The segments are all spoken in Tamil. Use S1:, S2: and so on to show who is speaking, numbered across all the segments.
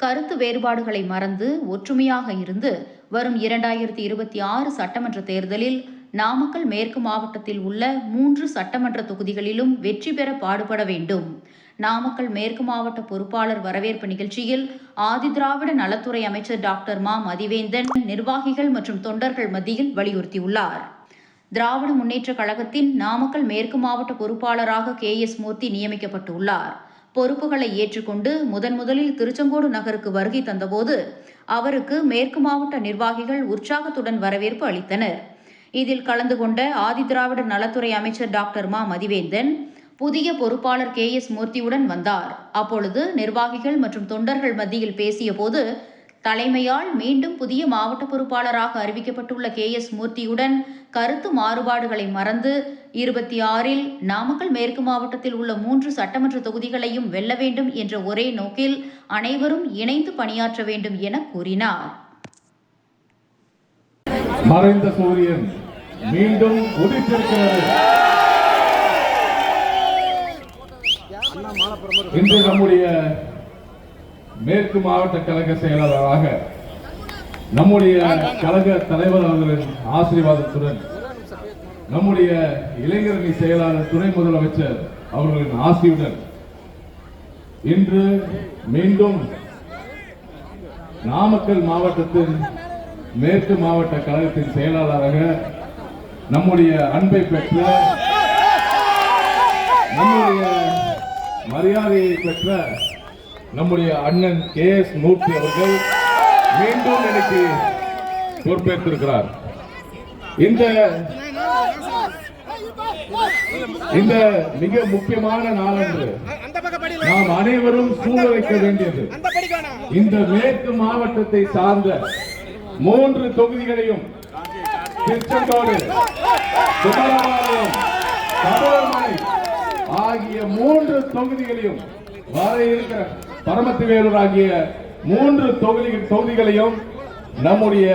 S1: கருத்து வேறுபாடுகளை மறந்து ஒற்றுமையாக இருந்து வரும் இரண்டாயிரத்தி இருபத்தி ஆறு சட்டமன்ற தேர்தலில் நாமக்கல் மேற்கு மாவட்டத்தில் உள்ள மூன்று சட்டமன்ற தொகுதிகளிலும் வெற்றி பெற பாடுபட வேண்டும். நாமக்கல் மேற்கு மாவட்ட பொறுப்பாளர் வரவேற்பு நிகழ்ச்சியில் ஆதிதிராவிட நலத்துறை அமைச்சர் டாக்டர் மா. மதிவேந்தன் நிர்வாகிகள் மற்றும் தொண்டர்கள் மத்தியில் வலியுறுத்தியுள்ளார். திராவிட முன்னேற்றக் கழகத்தின் நாமக்கல் மேற்கு மாவட்ட பொறுப்பாளராக கே. எஸ். மூர்த்தி நியமிக்கப்பட்டுள்ளார். பொறுப்புகளை ஏற்றுக்கொண்டு முதன் முதலில் திருச்செங்கோடு நகருக்கு வருகை தந்தபோது அவருக்கு மேற்கு மாவட்ட நிர்வாகிகள் உற்சாகத்துடன் வரவேற்பு அளித்தனர். இதில் கலந்து கொண்ட ஆதிதிராவிட நலத்துறை அமைச்சர் டாக்டர் மா. மதிவேந்தன் புதிய பொறுப்பாளர் கே. எஸ். மூர்த்தியுடன் வந்தார். அப்பொழுது நிர்வாகிகள் மற்றும் தொண்டர்கள் மத்தியில் பேசியபோது தலைமையால் மீண்டும் புதிய மாவட்ட பொறுப்பாளராக அறிவிக்கப்பட்டுள்ள கே எஸ் மூர்த்தியுடன் கருத்து மாறுபாடுகளை மறந்து இருபத்தி ஆறில் நாமக்கல் மேற்கு மாவட்டத்தில் உள்ள மூன்று சட்டமன்ற தொகுதிகளையும் வெல்ல வேண்டும் என்ற ஒரே நோக்கில் அனைவரும் இணைந்து பணியாற்ற வேண்டும் என கூறினார்.
S2: மறைந்த சூரியன் மீண்டும் உதித்திருக்கிறது. இன்று நம்முடைய மேற்கு மாவட்ட கழக செயலாளராக நம்முடைய கழக தலைவர் அவர்களின் ஆசீர்வாதத்துடன் நம்முடைய இளைஞரணி செயலாளர் துணை முதலமைச்சர் அவர்களின் ஆசியுடன் இன்று மீண்டும் நாமக்கல் மாவட்டத்தின் மேற்கு மாவட்ட கழகத்தின் செயலாளராக நம்முடைய அன்பை பெற்ற நம்முடைய மரியாதையை பெற்ற நம்முடைய அண்ணன் கே எஸ் மூர்த்தி அவர்கள் மீண்டும் எனக்கு பொறுப்பேற்றிருக்கிறார். இந்த இந்த மிக முக்கியமான நாளன்று நாம் அனைவரும் சூழ வைக்க வேண்டியது. இந்த மேற்கு மாவட்டத்தை சார்ந்த மூன்று தொகுதிகளையும் திருச்செங்கோடு ஆகிய மூன்று தொகுதிகளையும் வர இருக்கிற பரமத்திவேலூர் ஆகிய மூன்று தொகுதி தொகுதிகளையும் நம்முடைய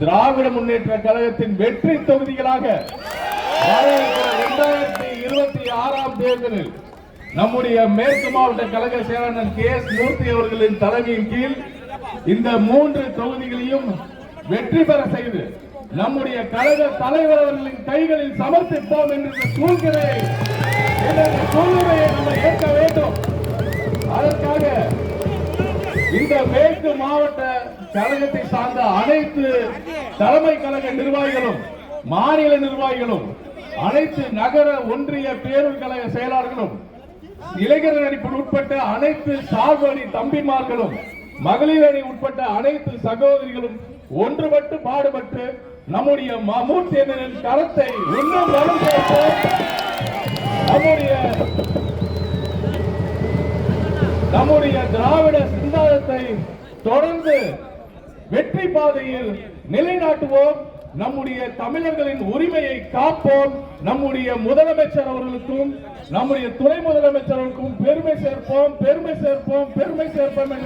S2: திராவிட முன்னேற்ற கழகத்தின் வெற்றி தொகுதிகளாக இரண்டாயிரத்தி இருபத்தி ஆறாம் தேர்தலில் நம்முடைய மேற்கு மாவட்ட கழக செயலாளர் கே எஸ் மூர்த்தி அவர்களின் தலைமையின் கீழ் இந்த மூன்று தொகுதிகளையும் வெற்றி பெற செய்து நம்முடைய கழக தலைவர் அவர்களின் கைகளில் சமர்ப்பிப்போம் என்ற சூழ்நிலையை சூழ்நிலையை நம்ம ஏற்க வேண்டும். அதற்காக இந்த மேற்கு மாவட்ட கழகத்தை சார்ந்த அனைத்து தலைமை கழக நிர்வாகிகளும் மாநில நிர்வாகிகளும் அனைத்து நகர ஒன்றிய பேரூர் கழக செயலாளர்களும் இளைஞர் அணிப்பில் உட்பட்ட அனைத்து சார்பு அணி தம்பிமார்களும் மகளிர் அணி உட்பட்ட அனைத்து சகோதரிகளும் ஒன்றுபட்டு பாடுபட்டு நம்முடைய மமூர்த்தியனின் கரத்தை இன்னும் வலு சேர்ப்போம் நம்முடைய நம்முடைய திராவிட சிந்தாந்தத்தை தொடர்ந்து வெற்றி பாதையில் நிலைநாட்டுவோம். நம்முடைய தமிழர்களின் உரிமையை காப்போம். நம்முடைய முதலமைச்சர் அவர்களுக்கும் நம்முடைய துணை முதலமைச்சர்களுக்கும் பெருமை சேர்ப்போம் பெருமை சேர்ப்போம் பெருமை சேர்ப்போம் என்று